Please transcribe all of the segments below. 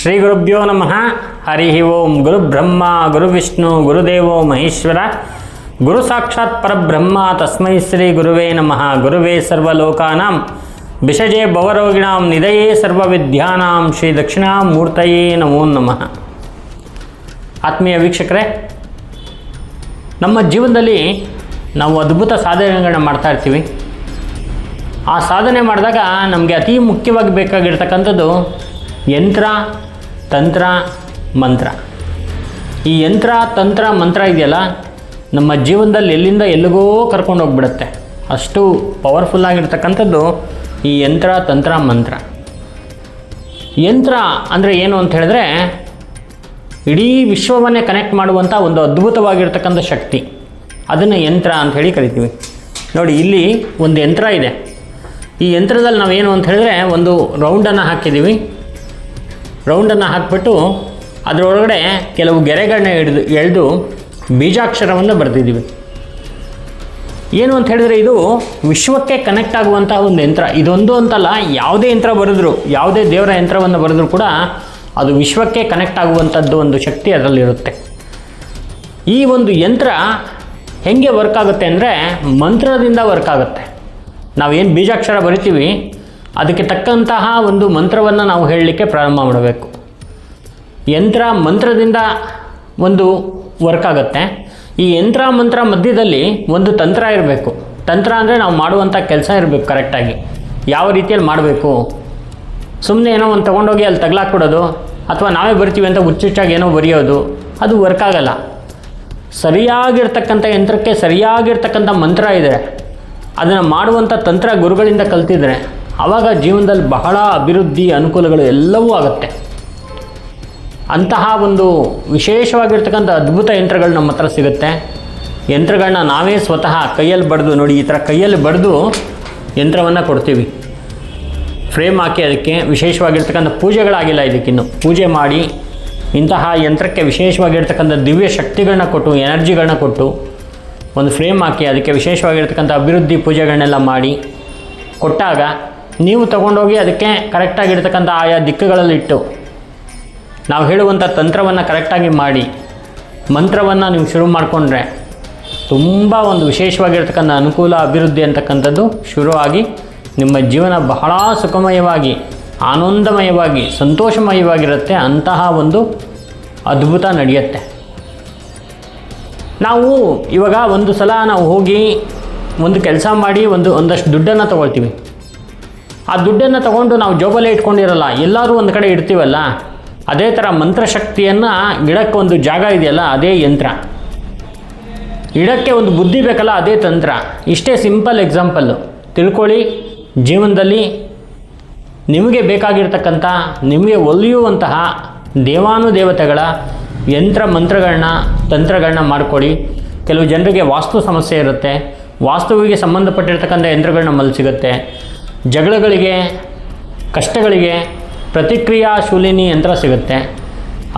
ಶ್ರೀ ಗುರುಭ್ಯೋ ನಮಃ. ಹರಿ ಓಂ ಗುರು ಬ್ರಹ್ಮ ಗುರು ವಿಷ್ಣು ಗುರುದೇವೋ ಮಹೇಶ್ವರ. ಗುರು ಸಾಕ್ಷಾತ್ ಪರಬ್ರಹ್ಮ, ತಸ್ಮೈ ಶ್ರೀ ಗುರುವೇ ನಮಃ. ಗುರುವೇ ಸರ್ವಲೋಕಾನಾಂ ಬಿಷಜೆ ಭವರೋಗಿಣಾಂ ನಿಧಯೇ ಸರ್ವವಿದ್ಯಾನಾಂ, ಶ್ರೀ ದಕ್ಷಿಣಾಮೂರ್ತಯೇ ನಮೋ ನಮಃ. ಆತ್ಮೀಯ ವೀಕ್ಷಕರೇ, ನಮ್ಮ ಜೀವನದಲ್ಲಿ ನಾವು ಅದ್ಭುತ ಸಾಧನೆಗಳನ್ನ ಮಾಡ್ತಾ ಇರ್ತೀವಿ. ಆ ಸಾಧನೆ ಮಾಡಿದಾಗ ನಮಗೆ ಅತಿ ಮುಖ್ಯವಾಗಿ ಬೇಕಾಗಿರ್ತಕ್ಕಂಥದ್ದು ಯಂತ್ರ ತಂತ್ರ, ಮಂತ್ರ. ಈ ಯಂತ್ರ, ತಂತ್ರ, ಮಂತ್ರ ಇದೆಯಲ್ಲ, ನಮ್ಮ ಜೀವನದಲ್ಲಿ ಎಲ್ಲಿಂದ ಎಲ್ಲಿಗೋ ಕರ್ಕೊಂಡು ಹೋಗ್ಬಿಡುತ್ತೆ. ಅಷ್ಟು ಪವರ್ಫುಲ್ ಆಗಿರ್ತಕ್ಕಂಥದ್ದು ಈ ಯಂತ್ರ, ತಂತ್ರ, ಮಂತ್ರ. ಯಂತ್ರ ಅಂದರೆ ಏನು ಅಂತ ಹೇಳಿದ್ರೆ, ಇಡೀ ವಿಶ್ವವನ್ನೇ ಕನೆಕ್ಟ್ ಮಾಡುವಂಥ ಒಂದು ಅದ್ಭುತವಾಗಿರ್ತಕ್ಕಂಥ ಶಕ್ತಿ. ಅದನ್ನು ಯಂತ್ರ ಅಂತ ಹೇಳಿ ಕರಿತೀವಿ. ನೋಡಿ, ಇಲ್ಲಿ ಒಂದು ಯಂತ್ರ ಇದೆ. ಈ ಯಂತ್ರದಲ್ಲಿ ನಾವೇನು ಅಂತ ಹೇಳಿದ್ರೆ, ಒಂದು ರೌಂಡನ್ನು ಹಾಕಿದ್ದೀವಿ. ರೌಂಡನ್ನು ಹಾಕಿಬಿಟ್ಟು ಅದರೊಳಗಡೆ ಕೆಲವು ಗೆರೆಗಳನ್ನ ಹಿಡಿದು ಎಳೆದು ಬೀಜಾಕ್ಷರವನ್ನು ಬರೆದಿದ್ದೀವಿ. ಏನು ಅಂತ ಹೇಳಿದ್ರೆ ಇದು ವಿಶ್ವಕ್ಕೆ ಕನೆಕ್ಟ್ ಆಗುವಂಥ ಒಂದು ಯಂತ್ರ. ಇದೊಂದು ಅಂತಲ್ಲ, ಯಾವುದೇ ಯಂತ್ರ ಬರೆದ್ರು, ಯಾವುದೇ ದೇವರ ಯಂತ್ರವನ್ನು ಬರೆದ್ರು ಕೂಡ ಅದು ವಿಶ್ವಕ್ಕೆ ಕನೆಕ್ಟ್ ಆಗುವಂಥದ್ದು ಒಂದು ಶಕ್ತಿ ಅದರಲ್ಲಿರುತ್ತೆ. ಈ ಒಂದು ಯಂತ್ರ ಹೆಂಗೆ ವರ್ಕ್ ಆಗುತ್ತೆ ಅಂದರೆ ಮಂತ್ರದಿಂದ ವರ್ಕ್ ಆಗುತ್ತೆ. ನಾವೇನು ಬೀಜಾಕ್ಷರ ಬರಿತೀವಿ ಅದಕ್ಕೆ ತಕ್ಕಂತಹ ಒಂದು ಮಂತ್ರವನ್ನು ನಾವು ಹೇಳಲಿಕ್ಕೆ ಪ್ರಾರಂಭ ಮಾಡಬೇಕು. ಯಂತ್ರ ಮಂತ್ರದಿಂದ ಒಂದು ವರ್ಕ್ ಆಗುತ್ತೆ. ಈ ಯಂತ್ರ ಮಂತ್ರ ಮಧ್ಯದಲ್ಲಿ ಒಂದು ತಂತ್ರ ಇರಬೇಕು. ತಂತ್ರ ಅಂದರೆ ನಾವು ಮಾಡುವಂಥ ಕೆಲಸ ಇರಬೇಕು ಕರೆಕ್ಟಾಗಿ ಯಾವ ರೀತಿಯಲ್ಲಿ ಮಾಡಬೇಕು? ಸುಮ್ಮನೆ ಏನೋ ಒಂದು ತೊಗೊಂಡೋಗಿ ಅಲ್ಲಿ ತಗ್ಲಾಕ್ಬಿಡೋದು ಅಥವಾ ನಾವೇ ಬರ್ತೀವಿ ಅಂತ ಹುಚ್ಚುಚ್ಚಾಗಿ ಏನೋ ಬರೆಯೋದು, ಅದು ವರ್ಕ್ ಆಗಲ್ಲ. ಸರಿಯಾಗಿರ್ತಕ್ಕಂಥ ಯಂತ್ರಕ್ಕೆ ಸರಿಯಾಗಿರ್ತಕ್ಕಂಥ ಮಂತ್ರ ಇದೆ. ಅದನ್ನು ಮಾಡುವಂಥ ತಂತ್ರ ಗುರುಗಳಿಂದ ಕಲ್ತಿದ್ರೆ ಆವಾಗ ಜೀವನದಲ್ಲಿ ಬಹಳ ಅಭಿವೃದ್ಧಿ ಅನುಕೂಲಗಳು ಎಲ್ಲವೂ ಆಗುತ್ತೆ. ಅಂತಹ ಒಂದು ವಿಶೇಷವಾಗಿರ್ತಕ್ಕಂಥ ಅದ್ಭುತ ಯಂತ್ರಗಳು ನಮ್ಮ ಹತ್ರ ಸಿಗುತ್ತೆ. ಯಂತ್ರಗಳನ್ನ ನಾವೇ ಸ್ವತಃ ಕೈಯಲ್ಲಿ ಬಡಿದು ನೋಡಿ ಈ ಥರ ಕೈಯಲ್ಲಿ ಬಡಿದು ಯಂತ್ರವನ್ನು ಕೊಡ್ತೀವಿ. ಫ್ರೇಮ್ ಹಾಕಿ ಅದಕ್ಕೆ ವಿಶೇಷವಾಗಿರ್ತಕ್ಕಂಥ ಪೂಜೆಗಳಾಗಿಲ್ಲ ಇದಕ್ಕಿನ್ನು. ಪೂಜೆ ಮಾಡಿ ಇಂತಹ ಯಂತ್ರಕ್ಕೆ ವಿಶೇಷವಾಗಿರ್ತಕ್ಕಂಥ ದಿವ್ಯ ಶಕ್ತಿಗಳನ್ನ ಕೊಟ್ಟು, ಎನರ್ಜಿಗಳನ್ನ ಕೊಟ್ಟು ಒಂದು ಫ್ರೇಮ್ ಹಾಕಿ ಅದಕ್ಕೆ ವಿಶೇಷವಾಗಿರ್ತಕ್ಕಂಥ ಅಭಿವೃದ್ಧಿ ಪೂಜೆಗಳನ್ನೆಲ್ಲ ಮಾಡಿ ಕೊಟ್ಟಾಗ ನೀವು ತಗೊಂಡೋಗಿ ಅದಕ್ಕೆ ಕರೆಕ್ಟಾಗಿರ್ತಕ್ಕಂಥ ಆಯಾ ದಿಕ್ಕುಗಳಲ್ಲಿಟ್ಟು ನಾವು ಹೇಳುವಂಥ ತಂತ್ರವನ್ನು ಕರೆಕ್ಟಾಗಿ ಮಾಡಿ, ಮಂತ್ರವನ್ನು ನೀವು ಶುರು ಮಾಡಿಕೊಂಡ್ರೆ ತುಂಬ ಒಂದು ವಿಶೇಷವಾಗಿರ್ತಕ್ಕಂಥ ಅನುಕೂಲ ಅಭಿವೃದ್ಧಿ ಅಂತಕ್ಕಂಥದ್ದು ಶುರುವಾಗಿ ನಿಮ್ಮ ಜೀವನ ಬಹಳ ಸುಖಮಯವಾಗಿ, ಆನಂದಮಯವಾಗಿ, ಸಂತೋಷಮಯವಾಗಿರುತ್ತೆ ಅಂತಹ ಒಂದು ಅದ್ಭುತ ನಡೆಯುತ್ತೆ. ನಾವು ಇವಾಗ ಒಂದು ಸಲ ನಾವು ಹೋಗಿ ಒಂದು ಕೆಲಸ ಮಾಡಿ ಒಂದು ಒಂದಷ್ಟು ದುಡ್ಡನ್ನು ತಗೊಳ್ತೀವಿ. ಆ ದುಡ್ಡನ್ನು ತಗೊಂಡು ನಾವು ಜೋಬಲ್ಲೇ ಇಟ್ಕೊಂಡಿರಲ್ಲ ಎಲ್ಲರೂ ಒಂದು ಕಡೆ ಇಡ್ತೀವಲ್ಲ? ಅದೇ ಥರ ಮಂತ್ರಶಕ್ತಿಯನ್ನು ಗಿಡಕ್ಕೆ ಒಂದು ಜಾಗ ಇದೆಯಲ್ಲ, ಅದೇ ಯಂತ್ರ. ಇಡಕ್ಕೆ ಒಂದು ಬುದ್ಧಿ ಬೇಕಲ್ಲ, ಅದೇ ತಂತ್ರ. ಇಷ್ಟೇ ಸಿಂಪಲ್ ಎಕ್ಸಾಂಪಲ್ಲು ತಿಳ್ಕೊಳ್ಳಿ, ಜೀವನದಲ್ಲಿ ನಿಮಗೆ ಬೇಕಾಗಿರ್ತಕ್ಕಂಥ, ನಿಮಗೆ ಒಲಿಯುವಂತಹ ದೇವಾನುದೇವತೆಗಳ ಯಂತ್ರ, ಮಂತ್ರಗಳನ್ನ, ತಂತ್ರಗಳನ್ನ ಮಾಡಿಕೊಡಿ ಕೆಲವು ಜನರಿಗೆ ವಾಸ್ತು ಸಮಸ್ಯೆ ಇರುತ್ತೆ. ವಾಸ್ತುವಿಗೆ ಸಂಬಂಧಪಟ್ಟಿರ್ತಕ್ಕಂಥ ಯಂತ್ರಗಳನ್ನ ಮಲ್ಲಿ ಸಿಗುತ್ತೆ. ಜಗಳಗಳಿಗೆ, ಕಷ್ಟಗಳಿಗೆ ಪ್ರತಿಕ್ರಿಯಾ ಶೂಲಿನಿ ಯಂತ್ರ ಸಿಗುತ್ತೆ.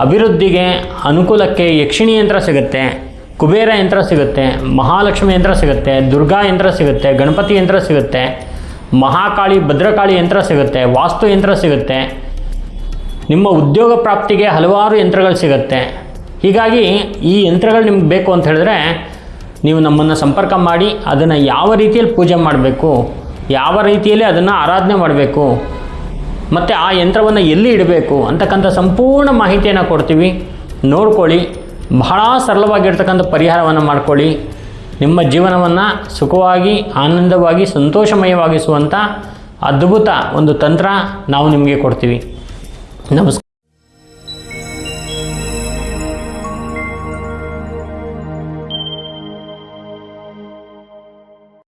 ಅಭಿವೃದ್ಧಿಗೆ ಅನುಕೂಲಕ್ಕೆ ಯಕ್ಷಿಣಿ ಯಂತ್ರ ಸಿಗುತ್ತೆ. ಕುಬೇರ ಯಂತ್ರ ಸಿಗುತ್ತೆ. ಮಹಾಲಕ್ಷ್ಮಿ ಯಂತ್ರ ಸಿಗುತ್ತೆ. ದುರ್ಗಾ ಯಂತ್ರ ಸಿಗುತ್ತೆ. ಗಣಪತಿ ಯಂತ್ರ ಸಿಗುತ್ತೆ. ಮಹಾಕಾಳಿ, ಭದ್ರಕಾಳಿ ಯಂತ್ರ ಸಿಗುತ್ತೆ. ವಾಸ್ತು ಯಂತ್ರ ಸಿಗುತ್ತೆ. ನಿಮ್ಮ ಉದ್ಯೋಗ ಪ್ರಾಪ್ತಿಗೆ ಹಲವಾರು ಯಂತ್ರಗಳು ಸಿಗುತ್ತೆ. ಹೀಗಾಗಿ ಈ ಯಂತ್ರಗಳು ನಿಮ್ಗೆ ಬೇಕು ಅಂತ ಹೇಳಿದ್ರೆ ನೀವು ನಮ್ಮನ್ನು ಸಂಪರ್ಕ ಮಾಡಿ, ಅದನ್ನು ಯಾವ ರೀತಿಯಲ್ಲಿ ಪೂಜೆ ಮಾಡಬೇಕು ಯಾವ ರೀತಿಯಲ್ಲಿ ಅದನ್ನು ಆರಾಧನೆ ಮಾಡಬೇಕು, ಮತ್ತು ಆ ಯಂತ್ರವನ್ನು ಎಲ್ಲಿ ಇಡಬೇಕು ಅಂತಕ್ಕಂಥ ಸಂಪೂರ್ಣ ಮಾಹಿತಿಯನ್ನು ಕೊಡ್ತೀವಿ. ನೋಡ್ಕೊಳ್ಳಿ, ಬಹಳ ಸರಳವಾಗಿರ್ತಕ್ಕಂಥ ಪರಿಹಾರವನ್ನು ಮಾಡ್ಕೊಳ್ಳಿ. ನಿಮ್ಮ ಜೀವನವನ್ನು ಸುಖವಾಗಿ, ಆನಂದವಾಗಿ ಸಂತೋಷಮಯವಾಗಿಸುವಂಥ ಅದ್ಭುತ ಒಂದು ತಂತ್ರ ನಾವು ನಿಮಗೆ ಕೊಡ್ತೀವಿ. ನಮಸ್ಕಾರ.